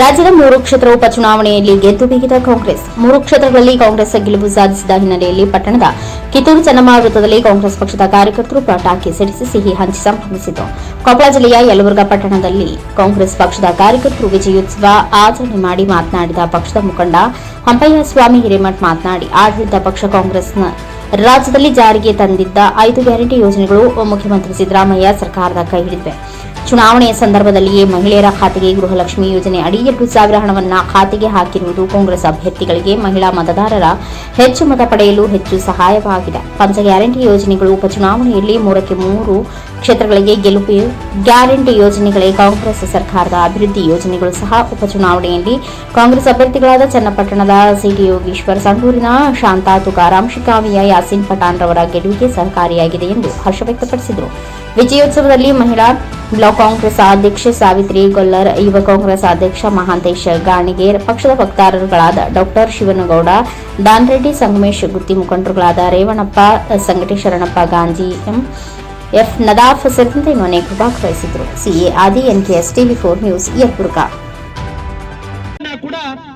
ರಾಜ್ಯದ ಮೂರು ಕ್ಷೇತ್ರ ಉಪಚುನಾವಣೆಯಲ್ಲಿ ಗೆದ್ದು ಬೀಗಿದ ಕಾಂಗ್ರೆಸ್. ಮೂರು ಕ್ಷೇತ್ರಗಳಲ್ಲಿ ಕಾಂಗ್ರೆಸ್ ಗೆಲುವು ಸಾಧಿಸಿದ ಹಿನ್ನೆಲೆಯಲ್ಲಿ ಪಟ್ಟಣದ ಕಿತ್ತೂರು ಚೆನ್ನಮ್ಮ ಕಾಂಗ್ರೆಸ್ ಪಕ್ಷದ ಕಾರ್ಯಕರ್ತರು ಪಟಾಕಿ ಸಿಡಿಸಿ ಸಿಹಿ ಹಂಚಿ ಸಂಭ್ರಮಿಸಿತು. ಕೊಪ್ಪಳ ಜಿಲ್ಲೆಯ ಯಲಬುರ್ಗ ಪಟ್ಟಣದಲ್ಲಿ ಕಾಂಗ್ರೆಸ್ ಪಕ್ಷದ ಕಾರ್ಯಕರ್ತರು ವಿಜಯೋತ್ಸವ ಆಚರಣೆ ಮಾಡಿ ಮಾತನಾಡಿದ ಪಕ್ಷದ ಮುಖಂಡ ಹಂಪಯ್ಯ ಸ್ವಾಮಿ ಹಿರೇಮಠ್ ಮಾತನಾಡಿ, ಆಡಳಿತ ಪಕ್ಷ ಕಾಂಗ್ರೆಸ್ನ ರಾಜ್ಯದಲ್ಲಿ ಜಾರಿಗೆ ತಂದಿದ್ದ ಐದು ಗ್ಯಾರಂಟಿ ಯೋಜನೆಗಳು ಮುಖ್ಯಮಂತ್ರಿ ಸಿದ್ದರಾಮಯ್ಯ ಸರ್ಕಾರದ ಕೈ ಹಿಡಿದಿವೆ. ಚುನಾವಣೆಯ ಸಂದರ್ಭದಲ್ಲಿಯೇ ಮಹಿಳೆಯರ ಖಾತೆಗೆ ಗೃಹಲಕ್ಷ್ಮಿ ಯೋಜನೆ ಅಡಿ ಎರಡು ಸಾವಿರ ಹಣವನ್ನು ಖಾತೆಗೆ ಹಾಕಿರುವುದು ಕಾಂಗ್ರೆಸ್ ಅಭ್ಯರ್ಥಿಗಳಿಗೆ ಮಹಿಳಾ ಮತದಾರರ ಹೆಚ್ಚು ಮತ ಪಡೆಯಲು ಹೆಚ್ಚು ಸಹಾಯವಾಗಿದೆ. ಪಂಚ ಗ್ಯಾರಂಟಿ ಯೋಜನೆಗಳು ಉಪಚುನಾವಣೆಯಲ್ಲಿ ಮೂರಕ್ಕೆ ಮೂರು ಕ್ಷೇತ್ರಗಳಿಗೆ ಗೆಲುವು ಗ್ಯಾರಂಟಿ ಯೋಜನೆಗಳೇ ಕಾಂಗ್ರೆಸ್ ಸರ್ಕಾರದ ಅಭಿವೃದ್ಧಿ ಯೋಜನೆಗಳು ಸಹ ಉಪಚುನಾವಣೆಯಲ್ಲಿ ಕಾಂಗ್ರೆಸ್ ಅಭ್ಯರ್ಥಿಗಳಾದ ಚನ್ನಪಟ್ಟಣದ ಸಿಟಿ ಯೋಗೀಶ್ವರ್ ಸಂಡೂರಿನ ಶಾಂತಾ ತುಕಾರಾಮ್ ಶಿಕಾಮಿಯ ಯಾಸಿನ್ ಪಠಾಣ್ ರವರ ಗೆಲುವಿಗೆ ಸಹಕಾರಿಯಾಗಿದೆ ಎಂದು ಹರ್ಷ ವ್ಯಕ್ತಪಡಿಸಿದರು. ವಿಜಯೋತ್ಸವದಲ್ಲಿ ಮಹಿಳಾ ಬ್ಲಾಕ್ ಕಾಂಗ್ರೆಸ್ ಅಧ್ಯಕ್ಷೆ ಸಾವಿತ್ರಿ ಗೊಲ್ಲರ್, ಯುವ ಕಾಂಗ್ರೆಸ್ ಅಧ್ಯಕ್ಷ ಮಹಾಂತೇಶ್ ಗಾಣಿಗೇರ್ ಪಕ್ಷದ ವಕ್ತಾರರುಗಳಾದ ಡಾಕ್ಟರ್ ಶಿವನಗೌಡ, ದಾನ್ರೆಡ್ಡಿ ಸಂಗಮೇಶ್ ಗುತ್ತಿ ಮುಖಂಡರುಗಳಾದ ರೇವಣಪ್ಪ ಸಂಗಟಿ ಶರಣಪ್ಪ ಗಾಂಜಿ ಎಂ. ಎಫ್. ನದಾಫ್ ಸೇರಿದಂತೆ ಇನ್ನೂ ಅನೇಕರು ಭಾಗವಹಿಸಿದರು CA, Adi NKS TV four news Yelburga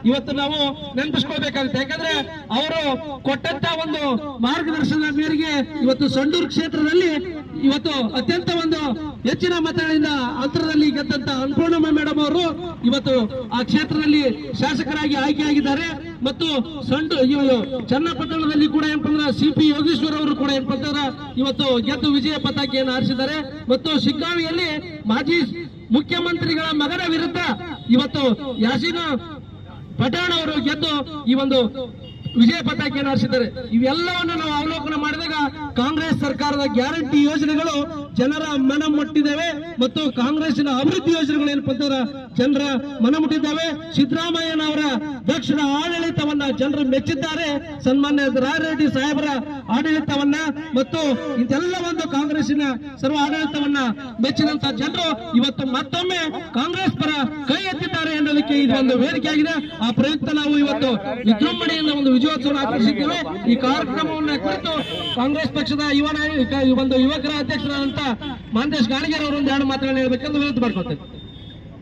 ಇವತ್ತು ನಾವು ನೆನಪಿಸ್ಕೊಳ್ಬೇಕಾಗುತ್ತೆ. ಯಾಕಂದ್ರೆ ಅವರು ಕೊಟ್ಟಂತ ಒಂದು ಮಾರ್ಗದರ್ಶನದ ಮೇರೆಗೆ ಇವತ್ತು ಸಂಡೂರು ಕ್ಷೇತ್ರದಲ್ಲಿ ಇವತ್ತು ಅತ್ಯಂತ ಒಂದು ಹೆಚ್ಚಿನ ಮತಗಳಿಂದ ಅಂತರದಲ್ಲಿ ಗೆದ್ದಂತ ಅನ್ನಪೂರ್ಣಮ್ಮ ಮೇಡಮ್ ಅವರು ಇವತ್ತು ಆ ಕ್ಷೇತ್ರದಲ್ಲಿ ಶಾಸಕರಾಗಿ ಆಯ್ಕೆಯಾಗಿದ್ದಾರೆ. ಮತ್ತು ಸಂಡು ಚನ್ನಪಟ್ಟಣದಲ್ಲಿ ಕೂಡ ಏನಪ್ಪ ಅಂದ್ರೆ ಸಿ ಪಿ ಯೋಗೇಶ್ವರ್ ಅವರು ಕೂಡ ಏನಪ್ಪ ಅಂತಂದ್ರೆ ಇವತ್ತು ಗೆದ್ದು ವಿಜಯ ಪತಾಕೆಯನ್ನು ಹಾರಿಸಿದ್ದಾರೆ ಮತ್ತು ಶಿಗ್ಗಾವಿಯಲ್ಲಿ ಮಾಜಿ ಮುಖ್ಯಮಂತ್ರಿಗಳ ಮಗನ ವಿರುದ್ಧ ಇವತ್ತು ಯಾಸೀನ ಪಠಾಣ್ ಅವರು ಗೆದ್ದು ಈ ಒಂದು ವಿಜಯ ಪತಾಕೆಯನ್ನು ಹಾರಿಸಿದ್ದಾರೆ. ಇವೆಲ್ಲವನ್ನು ನಾವು ಅವಲೋಕನ ಮಾಡಿದಾಗ ಕಾಂಗ್ರೆಸ್ ಸರ್ಕಾರದ ಗ್ಯಾರಂಟಿ ಯೋಜನೆಗಳು ಜನರ ಮನ ಮುಟ್ಟಿದ್ದಾವೆ ಮತ್ತು ಕಾಂಗ್ರೆಸ್ನ ಅಭಿವೃದ್ಧಿ ಯೋಜನೆಗಳು ಏನಪ್ಪ ಜನರ ಮನ ಮುಟ್ಟಿದ್ದಾವೆ? ಸಿದ್ದರಾಮಯ್ಯನವರ ದಕ್ಷಿಣ ಆಡಳಿತವನ್ನ ಜನರು ಮೆಚ್ಚಿದ್ದಾರೆ. ಸನ್ಮಾನ್ಯ ರಾಯರೆಡ್ಡಿ ಸಾಹೇಬರ ಆಡಳಿತವನ್ನ ಮತ್ತು ಇದೆಲ್ಲ ಒಂದು ಕಾಂಗ್ರೆಸ್ಸಿನ ಸರ್ವ ಆಡಳಿತವನ್ನ ಮೆಚ್ಚಿದಂತ ಜನರು ಇವತ್ತು ಮತ್ತೊಮ್ಮೆ ಕಾಂಗ್ರೆಸ್ ಪರ ಕೈ ಎತ್ತಿದ್ದಾರೆ ಎನ್ನುವುದಕ್ಕೆ ಇದು ಒಂದು ವೇದಿಕೆಯಾಗಿದೆ ಆ ಪ್ರಯುಕ್ತ ನಾವು ಇವತ್ತು ವಿಜೃಂಭಣೆಯಿಂದ ಒಂದು ವಿಜಯೋತ್ಸವ ಆಚರಿಸಿದ್ದೇವೆ. ಈ ಕಾರ್ಯಕ್ರಮವನ್ನ ಕುರಿತು ಕಾಂಗ್ರೆಸ್ ಪಕ್ಷದ ಯುವ ನಾಯಕ ಒಂದು ಯುವಕರ ಅಧ್ಯಕ್ಷರಾದಂತ ಮಹಂತೇಶ್ ಗಾಣಿಗೆ ಅವರು ಒಂದು ಎರಡು ಮಾತುಗಳನ್ನು ಹೇಳ್ಬೇಕೆಂದು ವಿನಂತಿ ಮಾಡ್ಕೊಳ್ತೇವೆ